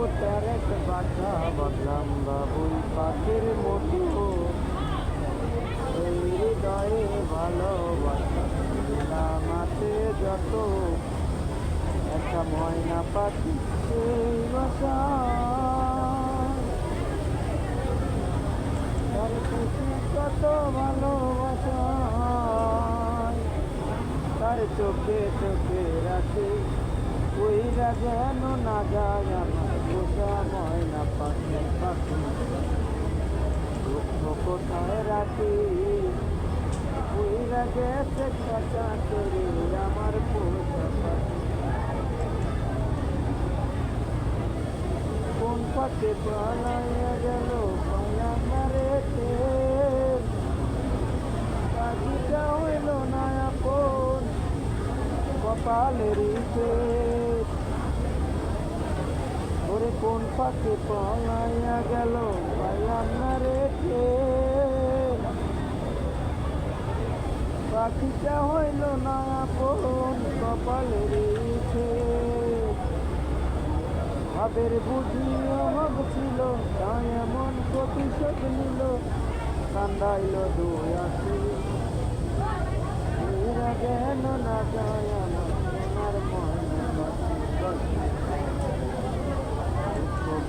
কোটার এক বাসা বাঁধলাম বাবুই পাখির মতো হৃদয়ে ভালোবাসা আছে যত একটা ময়না পাখি সেই বাসা কত ভালোবাসা তার চোখে চোখে রাখে ওইরা যেন না যায় আমার ময়না পাখি পাখি দুঃখ কোথায় রাখি ওইরা গেছে আমার পোষা পাখি কোন পথে পালাইয়া গেল পায়া মারেতে পাখিটা হইল না আপন কপালের ওরে কোন পাখি পালাইয়া গেল? পায়া মারেতে পাখিটা হইল না আপন কপালের ভাবের বুঝি অভাব ছিল, তাই এমন প্রতিশোধ নিল, কান্দাইল দুই আসি এরা যেন না যায় আমার সোনার ময়না পাখি পাখি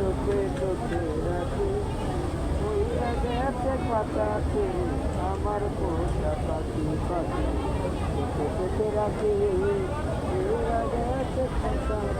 চোখে চোখে রাখি। হইয়া গেছে পাতাতে আমার পোষা পাখি পাখি? চোখে চোখে রাখি। হইয়া গেছে পাতাতে